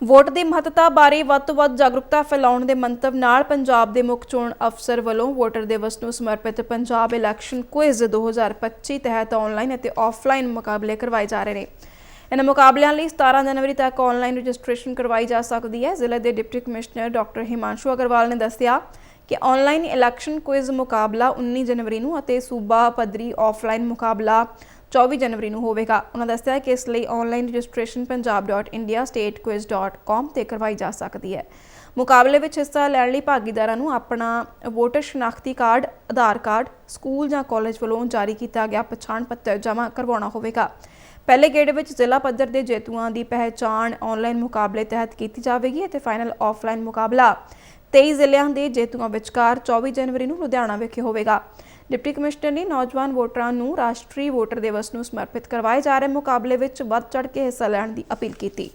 Vote ਦੀ ਮਹੱਤਤਾ ਬਾਰੇ ਵੱਧ ਤੋਂ ਵੱਧ ਜਾਗਰੂਕਤਾ ਫੈਲਾਉਣ ਦੇ ਮੰਤਵ ਨਾਲ ਪੰਜਾਬ ਦੇ ਮੁੱਖ ਚੋਣ ਅਫਸਰ ਵੱਲੋਂ ਵੋਟਰ ਦਿਵਸ ਨੂੰ ਸਮਰਪਿਤ ਪੰਜਾਬ ਇਲੈਕਸ਼ਨ ਕੁਇਜ਼ 2025 ਤਹਿਤ ਆਨਲਾਈਨ ਅਤੇ ਆਫਲਾਈਨ ਮੁਕਾਬਲੇ ਕਰਵਾਏ ਜਾ ਰਹੇ ਨੇ। ਇਹਨਾਂ ਮੁਕਾਬਲਿਆਂ ਲਈ 17 ਜਨਵਰੀ ਤੱਕ ਆਨਲਾਈਨ ਰਜਿਸਟ੍ਰੇਸ਼ਨ ਕਰਵਾਈ ਜਾ ਸਕਦੀ ਹੈ। ਜ਼ਿਲ੍ਹੇ ਦੇ deputy commissioner doctor Himanshu Agarwal ਨੇ ਦੱਸਿਆ ਕਿ ਆਨਲਾਈਨ ਇਲੈਕਸ਼ਨ ਕੁਇਜ਼ ਮੁਕਾਬਲਾ 19 ਜਨਵਰੀ ਨੂੰ ਅਤੇ ਸੂਬਾ ਪੱਧਰੀ ਆਫਲਾਈਨ ਮੁਕਾਬਲਾ 24 ਜਨਵਰੀ ਨੂੰ ਹੋਵੇਗਾ। ਉਹਨਾਂ ਦੱਸਿਆ ਕਿ ਇਸ ਲਈ ਆਨਲਾਈਨ ਰਜਿਸਟ੍ਰੇਸ਼ਨ punjab.indiastatequiz.com ਤੇ ਕਰਵਾਈ ਜਾ ਸਕਦੀ ਹੈ। ਮੁਕਾਬਲੇ ਵਿੱਚ ਹਿੱਸਾ ਲੈਣ ਲਈ ਭਾਗੀਦਾਰਾਂ ਨੂੰ ਆਪਣਾ ਵੋਟਰ ਸ਼ਨਾਖਤੀ ਕਾਰਡ, ਆਧਾਰ ਕਾਰਡ, ਸਕੂਲ ਜਾਂ ਕਾਲਜ ਵੱਲੋਂ ਜਾਰੀ ਕੀਤਾ ਗਿਆ ਪਛਾਣ ਪੱਤਰ ਜਮ੍ਹਾਂ ਕਰਵਾਉਣਾ ਹੋਵੇਗਾ। ਪਹਿਲੇ ਗੇੜ ਵਿੱਚ ਜ਼ਿਲ੍ਹਾ ਪੱਧਰ ਦੇ ਜੇਤੂਆਂ ਦੀ ਪਹਿਚਾਣ ਆਨਲਾਈਨ ਮੁਕਾਬਲੇ ਤਹਿਤ ਕੀਤੀ ਜਾਵੇਗੀ ਅਤੇ ਫਾਈਨਲ ਆਫਲਾਈਨ ਮੁਕਾਬਲਾ 23 ਜ਼ਿਲ੍ਹਿਆਂ ਦੇ ਜੇਤੂਆਂ ਵਿਚਕਾਰ 24 ਜਨਵਰੀ ਨੂੰ ਲੁਧਿਆਣਾ ਵਿਖੇ ਹੋਵੇਗਾ। ਡਿਪਟੀ ਕਮਿਸ਼ਨਰ ਨੇ ਨੌਜਵਾਨ ਵੋਟਰਾਂ ਨੂੰ ਰਾਸ਼ਟਰੀ ਵੋਟਰ ਦਿਵਸ ਨੂੰ ਸਮਰਪਿਤ ਕਰਵਾਏ ਜਾ ਰਹੇ ਮੁਕਾਬਲੇ ਵਿੱਚ ਵੱਧ ਚੜ੍ਹ ਕੇ ਹਿੱਸਾ ਲੈਣ ਦੀ ਅਪੀਲ ਕੀਤੀ।